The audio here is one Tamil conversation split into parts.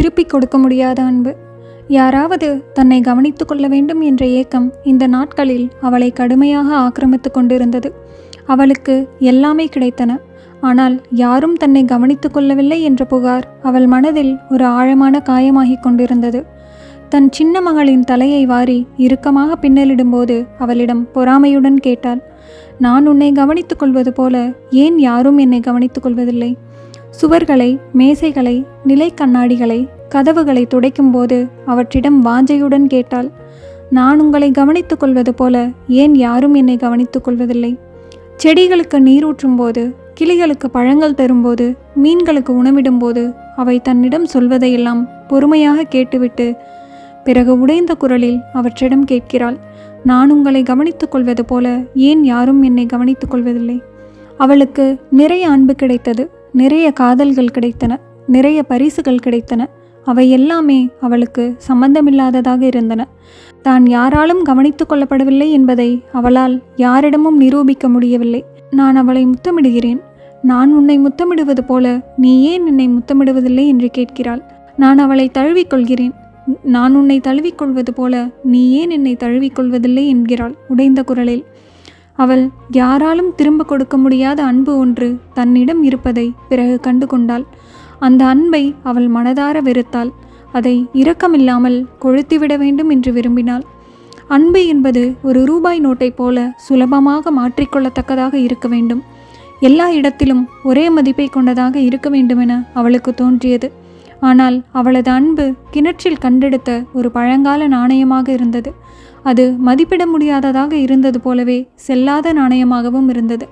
திருப்பிக் கொடுக்க முடியாத அன்பு. யாராவது தன்னை கவனித்து கொள்ள வேண்டும் என்ற ஏக்கம் இந்த நாட்களில் அவளை கடுமையாக ஆக்கிரமித்து கொண்டிருந்தது. அவளுக்கு எல்லாமே கிடைத்தன. ஆனால் யாரும் தன்னை கவனித்து கொள்ளவில்லை என்ற புகார் அவள் மனதில் ஒரு ஆழமான காயமாகிக் கொண்டிருந்தது. தன் சின்ன மகளின் தலையை வாரி இறுக்கமாக பின்னலிடும்போது அவளிடம் பொறாமையுடன் கேட்டாள் நான் உன்னை கவனித்துக் கொள்வது போல ஏன் யாரும் என்னை கவனித்துக் கொள்வதில்லை? சுவர்களை மேசைகளை நிலை கண்ணாடிகளை கதவுகளை துடைக்கும்போது அவற்றிடம் வாஞ்சையுடன் கேட்டாள். நான் உங்களை கவனித்துக் கொள்வது போல ஏன் யாரும் என்னை கவனித்துக் கொள்வதில்லை? செடிகளுக்கு நீரூற்றும் போது கிளிகளுக்கு பழங்கள் தரும்போது மீன்களுக்கு உணவிடும்போது அவை தன்னிடம் சொல்வதையெல்லாம் பொறுமையாக கேட்டுவிட்டு பிறகு உடைந்த குரலில் அவற்றிடம் கேட்கிறாள். நான் உங்களை கவனித்துக் கொள்வது போல ஏன் யாரும் என்னை கவனித்துக் கொள்வதில்லை? அவளுக்கு நிறைய அன்பு கிடைத்தது. நிறைய காதல்கள் கிடைத்தன நிறைய பரிசுகள் கிடைத்தன. அவை எல்லாமே அவளுக்கு சம்பந்தமில்லாததாக இருந்தன. தான் யாராலும் கவனித்துக் கொள்ளப்படவில்லை என்பதை அவளால் யாரிடமும் நிரூபிக்க முடியவில்லை. நான் அவளை முத்தமிடுகிறேன். நான் உன்னை முத்தமிடுவது போல நீ ஏன் என்னை முத்தமிடுவதில்லை என்று கேட்கிறாள். நான் அவளை தழுவிக்கொள்கிறேன். நான் உன்னை தழுவிக்கொள்வது போல நீ ஏன் என்னை தழுவிக்கொள்வதில்லை என்கிறாள் உடைந்த குரலில். அவள் யாராலும் திரும்ப கொடுக்க முடியாத அன்பு ஒன்று தன்னிடம் இருப்பதை பிறகு கண்டு கொண்டாள் அந்த அன்பை அவள் மனதார வெறுத்தாள். அதை இரக்கமில்லாமல் கொழுத்திவிட வேண்டும் என்று விரும்பினாள். அன்பு என்பது ஒரு ரூபாய் நோட்டைப் போல சுலபமாக மாற்றிக்கொள்ளத்தக்கதாக இருக்க வேண்டும். எல்லா இடத்திலும் ஒரே மதிப்பை கொண்டதாக இருக்க வேண்டுமென அவளுக்கு தோன்றியது. ஆனால் அவளது அன்பு கிணற்றில் கண்டெடுத்த ஒரு பழங்கால நாணயமாக இருந்தது. அது மதிப்பிட முடியாததாக இருந்தது போலவே செல்லாத நாணயமாகவும் இருந்தது.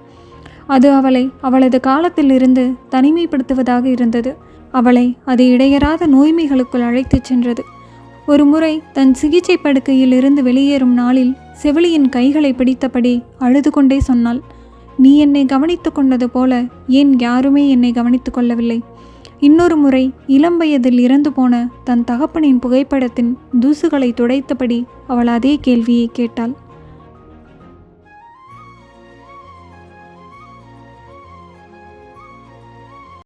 அது அவளை அவளது காலத்திலிருந்து தனிமைப்படுத்துவதாக இருந்தது. அவளை அது இடையறாத நோய்மைகளுக்குள் அழைத்துச் சென்றது. ஒரு முறை தன் சிகிச்சை படுக்கையில் இருந்து வெளியேறும் நாளில் செவிலியின் கைகளை பிடித்தபடி அழுது கொண்டே சொன்னாள் நீ என்னை கவனித்து கொண்டது போல ஏன் யாருமே என்னை கவனித்து கொள்ளவில்லை? இன்னொரு முறை இளம் வயதில் இறந்து போன தன் தகப்பனின் புகைப்படத்தின் தூசுகளை துடைத்தபடி அவள் அதே கேள்வியை கேட்டாள்.